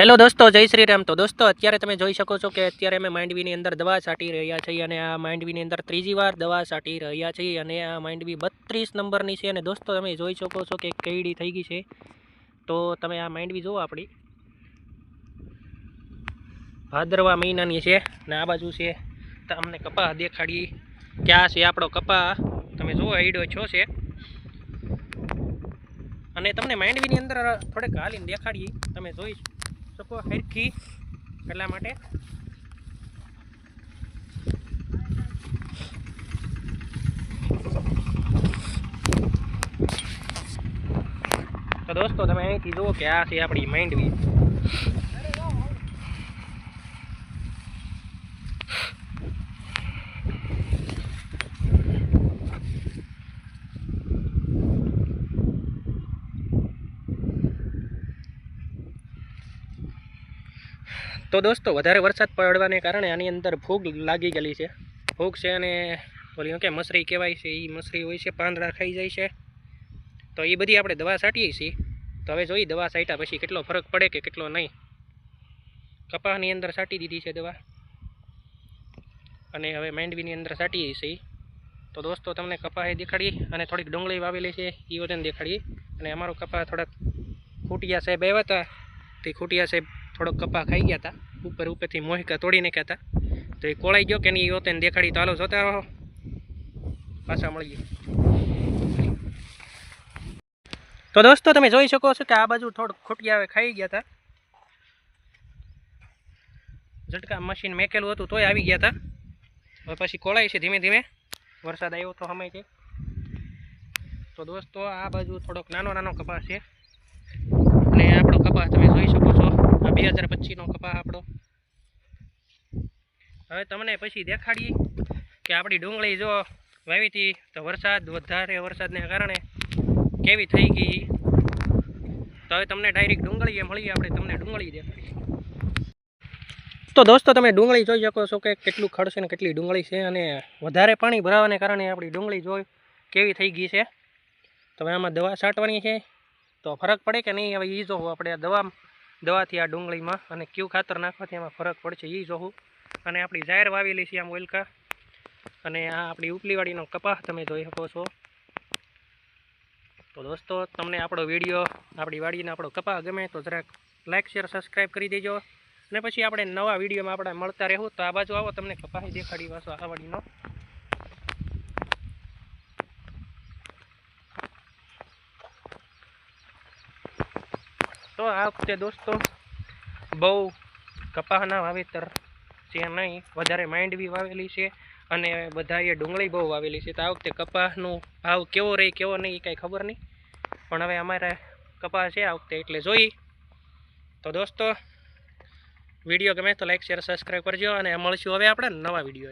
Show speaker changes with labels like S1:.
S1: Hello દોસ્તો, જય શ્રી રામ. તો દોસ્તો, અત્યારે તમે જોઈ શકો છો કે અત્યારે અમે માંડવીની અંદર દવા છાંટી રહ્યા છીએ અને આ માંડવીની અંદર ત્રીજી વાર દવા છાંટી રહ્યા છીએ અને આ માંડવી બત્રીસ નંબરની છે અને દોસ્તો, તમે જોઈ શકો છો કે કેડી થઈ ગઈ છે. તો તમે આ માંડવી જુઓ આપણી. ભાદરવા મહિનાની છે અને આ બાજુ છે. તમને કપા દેખાડી. ક્યાં છે આપણો કપા? તમે જુઓ આઈડો છો છે. અને તમને માંડવીની અંદર થોડેક હાલીને દેખાડીએ. તમે જોઈ શકો હરખી એટલા માટે. તો દોસ્તો તમે અહીંથી જુઓ કે આ છે આપણી માંડવી તો દોસ્તો, વધારે વરસાદ પડવાને કારણે આની અંદર ફૂગ લાગી ગયેલી છે. ફૂગ છે અને ઓલી કે મસરી કહેવાય છે એ મસરી હોય છે, પાંદડા ખાઈ જાય છે. તો એ બધી આપણે દવા છાંટીએ છીએ. તો હવે જોઈ દવા છાંટ્યા પછી કેટલો ફરક પડે કે કેટલો નહીં. કપાસની અંદર છાંટી દીધી છે દવા. અને હવે માંડવીની અંદર છાંટીએ છીએ. તો દોસ્તો, તમને કપાહે દેખાડીએ અને થોડીક ડુંગળી વાવેલી છે એ વજન દેખાડીએ. અને અમારો કપા થોડાક ખૂટિયા સાહેબ આવ્યા હતા. તે ખૂટિયા સાહેબ થોડોક કપા ખાઈ ગયા હતા ઉપર ઉપરથી મોહિકા તોડી નાખ્યા હતા તો એ કોળાઈ ગયો કે નહીં યોતે દેખાડી તો હાલો જોતા રહો. પાછા ગયો તો દોસ્તો, તમે જોઈ શકો છો કે આ બાજુ થોડુંક આવે ખાઈ ગયા હતા ઝટકા મશીન મેકેલું હતું તોય આવી ગયા હતા પછી કોળાય છે ધીમે ધીમે. વરસાદ આવ્યો તો સમય છે. તો દોસ્તો, આ બાજુ થોડોક નાનો નાનો કપાસ છે અને આપણો કપાસ તમે જોઈ શકો છો આ બે હજાર કપાસ આપણો. હવે તમને પછી દેખાડીએ કે આપણી ડુંગળી જો વાવી હતી તો વરસાદ, વધારે વરસાદને કારણે કેવી થઈ ગઈ. તો હવે તમને ડાયરેક્ટ ડુંગળીએ મળીએ, આપણે તમને ડુંગળી દેખાડીએ. તો દોસ્તો, તમે ડુંગળી જોઈ શકો છો કે કેટલું ખડ ને કેટલી ડુંગળી છે અને વધારે પાણી ભરાવાને કારણે આપણી ડુંગળી જોઈ કેવી થઈ ગઈ છે. તો હવે આમાં દવા છાંટવાની છે. તો ફરક પડે કે નહીં? હવે એ જો આપણે દવા દવાથી આ ડુંગળીમાં અને કયું ખાતર નાખવાથી એમાં ફરક પડશે એ જોવું અને આપણી જાહેર વાવેલી છે આમ ઓલકા. અને આ આપણી ઉપલીવાડીનો કપાસ તમે જોઈ શકો છો. તો દોસ્તો, તમને આપણો વીડિયો, આપણી વાડીનો આપણો કપાસ ગમે તો જરાક લાઇક શેર સબસ્ક્રાઈબ કરી દેજો. અને પછી આપણે નવા વિડીયોમાં આપણે મળતા રહેવું. તો આ બાજુ આવો, તમને કપાસ દેખાડી પાછો આ વાડીનો. તો આ વખતે દોસ્તો, બહુ કપાસના વાવેતર છે નહીં. વધારે માંડવી વાવેલી છે અને બધાએ ડુંગળી બહુ વાવેલી છે. તો આ વખતે કપાસનો ભાવ કેવો રહે, કેવો નહીં, એ કાંઈ ખબર નહીં. પણ હવે અમારે કપાસ છે આ વખતે, એટલે જોઈ. તો દોસ્તો, વીડિયો ગમે તો લાઈક, શેર, સબસ્ક્રાઈબ કરજો અને મળશું હવે આપણે નવા વીડિયો